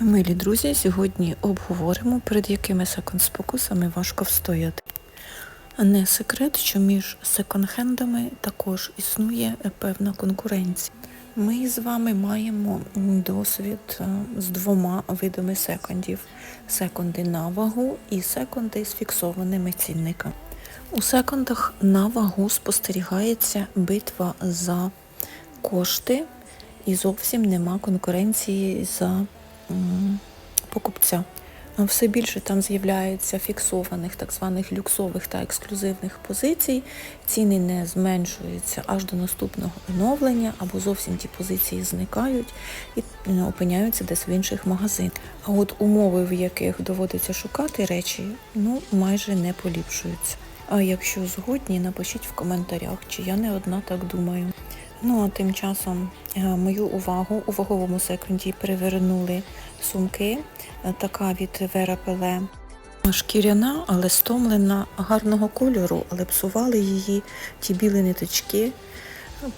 Милі друзі, сьогодні обговоримо, перед якими секонд-спокусами важко встояти. Не секрет, що між секонд-хендами також існує певна конкуренція. Ми з вами маємо досвід е, з двома видами секондів: секонди на вагу і секонди з фіксованими цінниками. У секондах на вагу спостерігається битва за кошти і зовсім нема конкуренції за покупця. Все більше там з'являється фіксованих так званих люксових та ексклюзивних позицій. Ціни не зменшуються аж до наступного оновлення, або зовсім ті позиції зникають і е, опиняються десь в інших магазинах. А от умови, в яких доводиться шукати речі, ну майже не поліпшуються. А якщо згодні, напишіть в коментарях, чи я не одна так думаю. Ну а тим часом е, мою увагу у ваговому секунді перевернули сумки. Е, Така від Вера Пеле. Шкіряна, але стомлена, гарного кольору, але псували її ті білі ниточки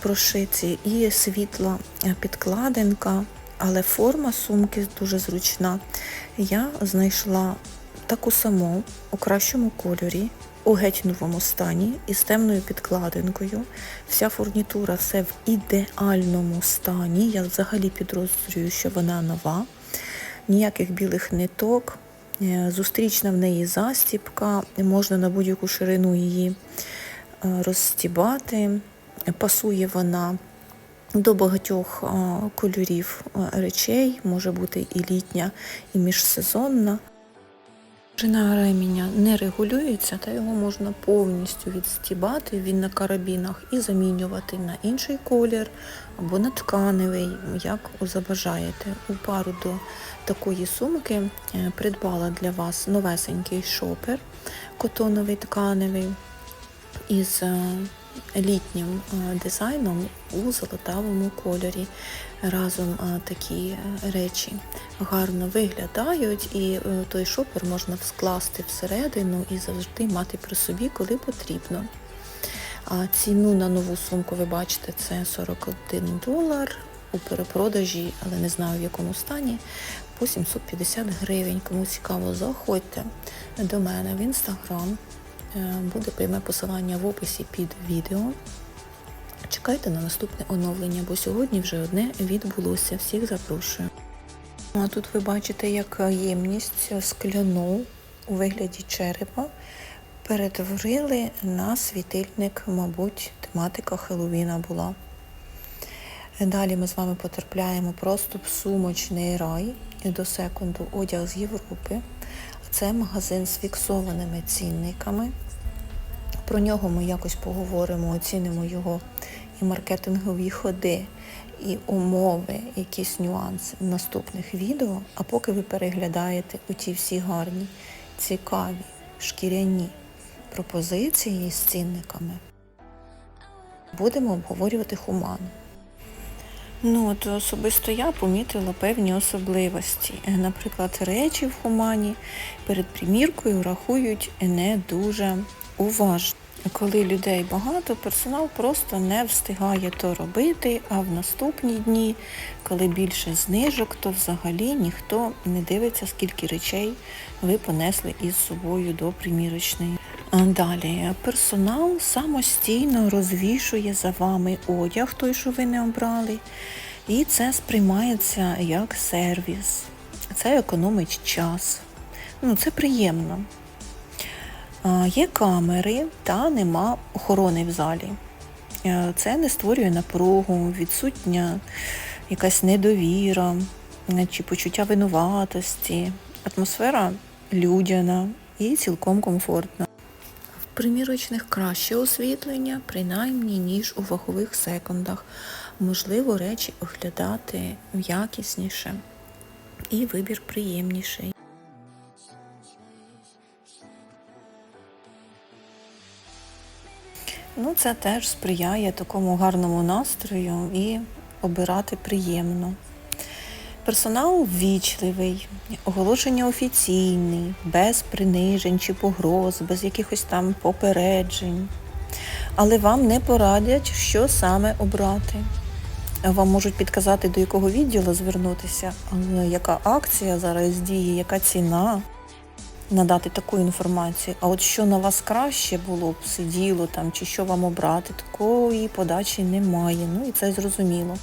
прошиті і світла е, підкладинка, але форма сумки дуже зручна. Я знайшла таку саму у кращому кольорі, у геть новому стані із темною підкладинкою. Вся фурнітура все в ідеальному стані. Я взагалі підозрюю, що вона нова. Ніяких білих ниток. Е, Зустрічна в неї застіпка, можна на будь-яку ширину її е, розстібати. Пасує вона до багатьох е, кольорів речей, може бути і літня, і міжсезонна. Жина ременя не регулюється, та його можна повністю відстібати, він на карабінах і замінювати на інший колір або на тканевий, як забажаєте. У пару до такої сумки е, придбала для вас новесенький шопер котоновий тканевий із е, літнім е, дизайном у золотавому кольорі. Разом е, такі е, речі гарно виглядають, і той шопер можна скласти всередину і завжди мати при собі, коли потрібно. Ціну на нову сумку ви бачите, це 41 долар у перепродажі, але не знаю в якому стані, по 750 гривень. Кому цікаво, заходьте до мене в інстаграм. Е, Буде пряме посилання в описі під відео. Чекайте на наступне оновлення, бо сьогодні вже одне відбулося. Всіх запрошую. Ну, А тут ви бачите, як ємність скляну у вигляді черепа перетворили на світильник, мабуть, тематика Хеллоуіна була. Далі ми з вами потрапляємо просто в сумочний рай до секунду одяг з Європи. Це магазин з фіксованими цінниками. Про нього ми якось поговоримо, оцінимо його і маркетингові ходи, і умови, якісь нюанси в наступних відео. А поки ви переглядаєте оті всі гарні, цікаві, шкіряні пропозиції з цінниками, будемо обговорювати хуман. Ну, от особисто я помітила певні особливості. Наприклад, речі в хумані перед приміркою рахують не дуже уважно. Коли людей багато, персонал просто не встигає то робити, а в наступні дні, коли більше знижок, то взагалі ніхто не дивиться, скільки речей ви понесли із собою до примірочної. Далі персонал самостійно розвішує за вами одяг, той, що ви не обрали, і це сприймається як сервіс. Це економить час. Ну, це приємно. Є камери та нема охорони в залі. Е, Це не створює напругу, відсутня якась недовіра е, чи почуття винуватості. Атмосфера людяна і цілком комфортна. В примірочних краще освітлення, принаймні, ніж у вагових секундах. Можливо, речі оглядати якісніше і вибір приємніший. Ну, це теж сприяє такому гарному настрою і обирати приємно. Персонал ввічливий, оголошення офіційний, без принижень чи погроз, без якихось там попереджень. Але вам не порадять, що саме обрати. Вам можуть підказати, до якого відділу звернутися, яка акція зараз діє, яка ціна надати таку інформацію. А от що на вас краще було б сиділо там, чи що вам обрати, такої подачі немає. Ну і це зрозуміло.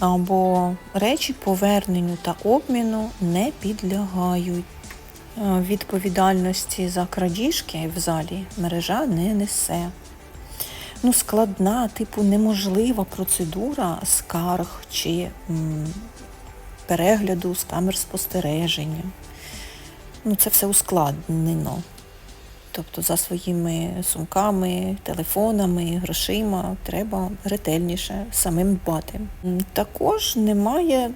Або речі поверненню та обміну не підлягають. Е, Відповідальності за крадіжки в залі мережа не несе. Ну, складна, типу, неможлива процедура скарг чи м, перегляду з камер спостереження. Ну, це все ускладнено. Тобто за своїми сумками, телефонами, грошима треба ретельніше самим дбати. Також немає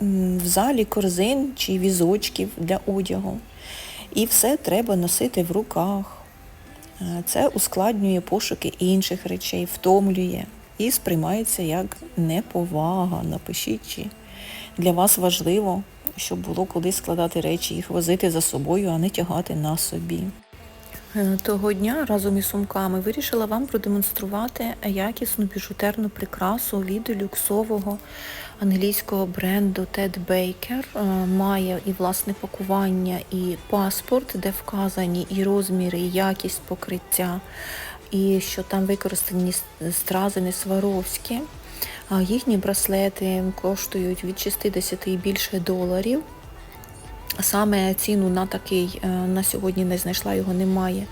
в залі корзин чи візочків для одягу. І все треба носити в руках. Е, Це ускладнює пошуки інших речей, втомлює і сприймається як неповага. Напишіть, чи для вас важливо, щоб було куди складати речі, їх возити за собою, а не тягати на собі. Е, Того дня разом із сумками вирішила вам продемонструвати якісну біжутерну прикрасу від люксового англійського бренду Ted Baker. Е, Має і власне пакування, і паспорт, де вказані і розміри, і якість покриття, і що там використані стрази сваровські. Їхні браслети коштують від 60 і більше доларів. Саме ціну на такий е, на сьогодні не знайшла, його немає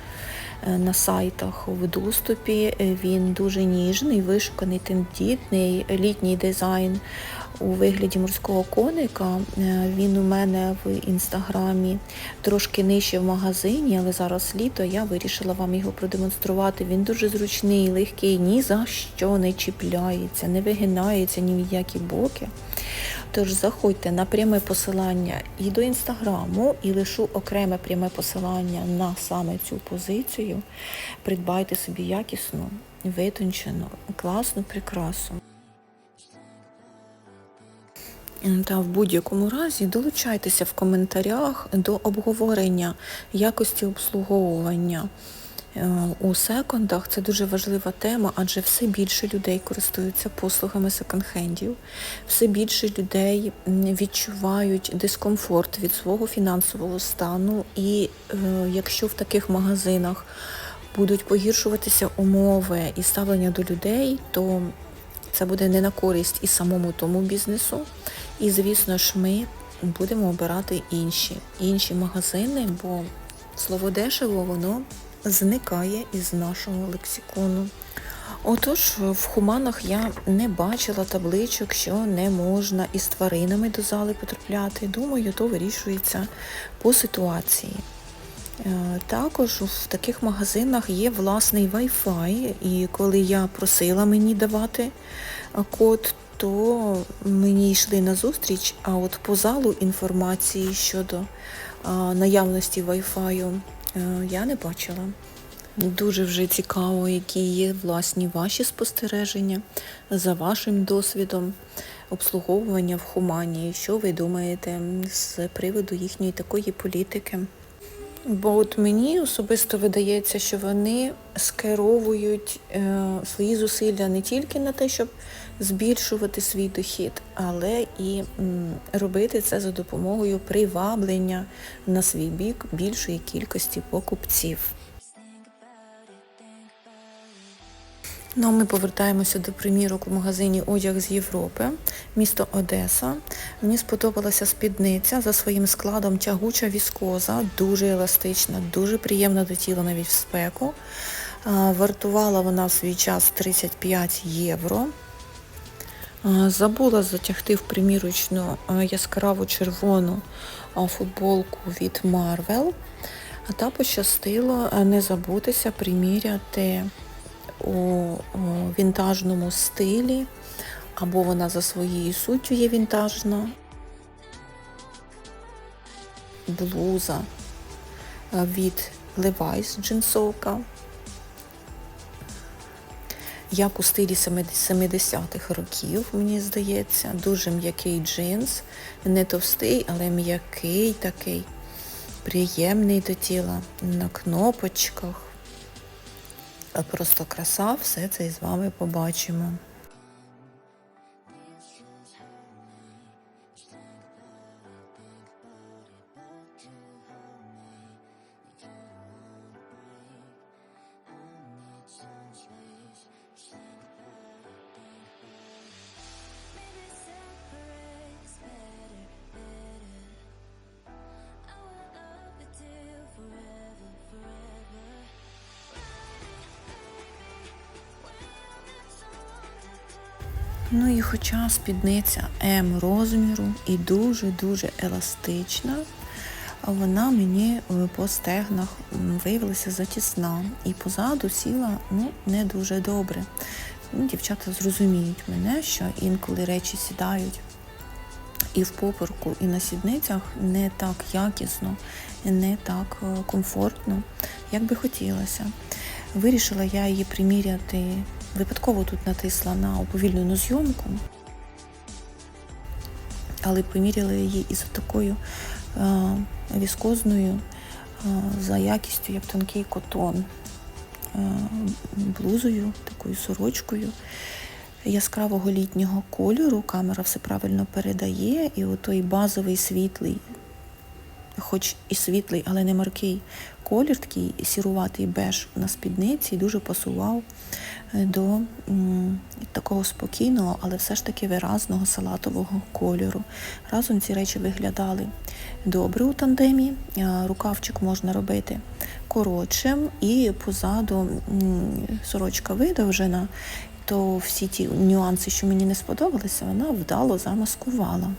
на сайтах в доступі. Е, Він дуже ніжний, вишуканий, тендітний, літній дизайн у вигляді морського коника. Е, Він у мене в інстаграмі трошки нижче в магазині, але зараз літо я вирішила вам його продемонструвати. Він дуже зручний, легкий, ні за що не чіпляється, не вигинається ні в які боки. Тож заходьте на пряме посилання і до інстаграму, і лишу окреме пряме посилання на саме цю позицію. Придбайте собі якісну, витончену, класну прикрасу. Та в будь-якому разі долучайтеся в коментарях до обговорення якості обслуговування. Е, У секондах це дуже важлива тема, адже все більше людей користуються послугами секонд-хендів, все більше людей відчувають дискомфорт від свого фінансового стану, і е, якщо в таких магазинах будуть погіршуватися умови і ставлення до людей, то це буде не на користь і самому тому бізнесу. І, звісно ж, ми будемо обирати інші, інші магазини, бо слово дешево воно зникає із нашого лексикону. Отож, в хуманах я не бачила табличок, що не можна із тваринами до зали потрапляти. Думаю, то вирішується по ситуації. Е, Також в таких магазинах є власний Wi-Fi, і коли я просила мені давати е, код, то мені йшли на зустріч, а от по залу інформації щодо е, наявності Wi-Fi я не бачила. Дуже вже цікаво, які є власні ваші спостереження за вашим досвідом обслуговування в Хумані. Що ви думаєте з приводу їхньої такої політики? Бо от мені особисто видається, що вони скеровують е, свої зусилля не тільки на те, щоб збільшувати свій дохід, але і робити це за допомогою приваблення на свій бік більшої кількості покупців. Ну, ми повертаємося до примірок у магазині Одяг з Європи, місто Одеса. Мені сподобалася спідниця за своїм складом тягуча віскоза, дуже еластична, дуже приємна до тіла навіть в спеку. Вартувала вона в свій час 35 євро. Забула затягти в примірочну яскраву червону футболку від Marvel. Та пощастило не забутися приміряти у, у вінтажному стилі, або вона за своєю суттю є вінтажна. Блуза від Levi's джинсовка. Як у стилі 70-х років, мені здається, дуже м'який джинс, не товстий, але м'який такий, приємний до тіла, на кнопочках. Просто краса, все це із вами побачимо. Ну і хоча спідниця М розміру і дуже-дуже еластична, вона мені по стегнах виявилася затісна і позаду сіла ну, не дуже добре. Ну, дівчата зрозуміють мене, що інколи речі сідають і в поперку, і на сідницях не так якісно, не так е, комфортно, як би хотілося. Вирішила я її приміряти, випадково тут натисла на уповільнену зйомку, але поміряла її із такою е, віскозною е, за якістю, як тонкий котон, е, блузою, такою сорочкою яскравого літнього кольору. Камера все правильно передає, і отой базовий світлий, хоч і світлий, але не маркий колір, такий сіруватий беж на спідниці, дуже пасував е, до такого спокійного, але все ж таки виразного салатового кольору. Разом ці речі виглядали добре у тандемі. Е, Рукавчик можна робити коротшим, і позаду сорочка видовжена, то всі ті нюанси, що мені не сподобалися, вона вдало замаскувала.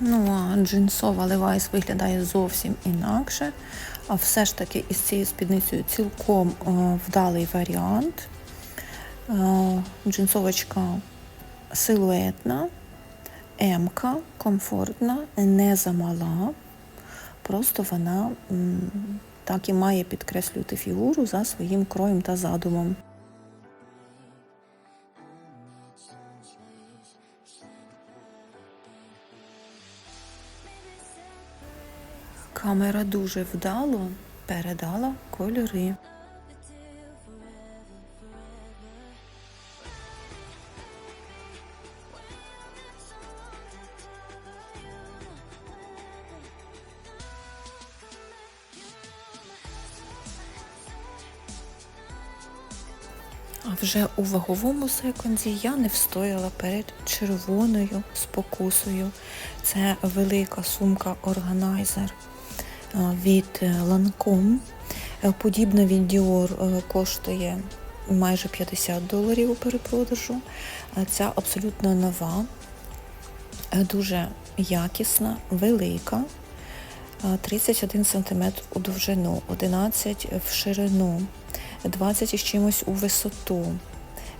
Ну, а джинсова Levi's виглядає зовсім інакше. А все ж таки із цією спідницею цілком е, вдалий варіант. Е, джинсовочка силуетна, М-ка, комфортна, не замала. Просто вона так і має підкреслювати фігуру за своїм кроєм та задумом. Камера дуже вдало передала кольори. А вже у ваговому секунді я не встояла перед червоною спокусою. Це велика сумка органайзер від Lancome. Е, Подібна від Dior е, коштує майже 50 доларів у перепродажу. Е, Ця абсолютно нова, е, дуже якісна, велика. Е, 31 см у довжину, 11 в ширину, 20 із чимось у висоту,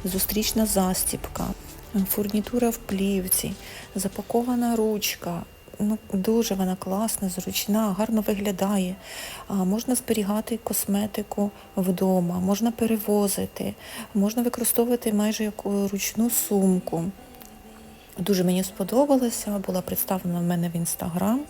зустрічна застіпка, е, фурнітура в плівці, запакована ручка. Ну, дуже вона класна, зручна, гарно виглядає. А, можна зберігати косметику вдома, можна перевозити, можна використовувати майже як ручну сумку. Дуже мені сподобалося, була представлена в мене в інстаграм,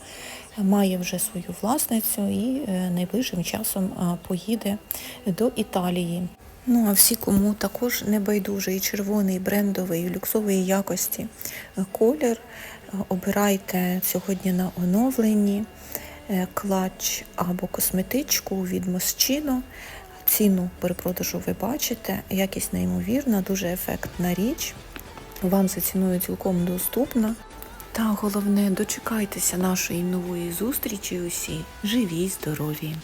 має вже свою власницю і е, найближчим часом поїде до Італії. Ну а всі, кому також не байдужий червоний брендовий люксової якості е, колір, обирайте сьогодні на оновленні е, клач або косметичку від Moschino. Ціну перепродажу ви бачите, якість неймовірна, дуже ефектна річ. Вам за ціною цілком доступна. Та головне, дочекайтеся нашої нової зустрічі усі. Живі, здорові!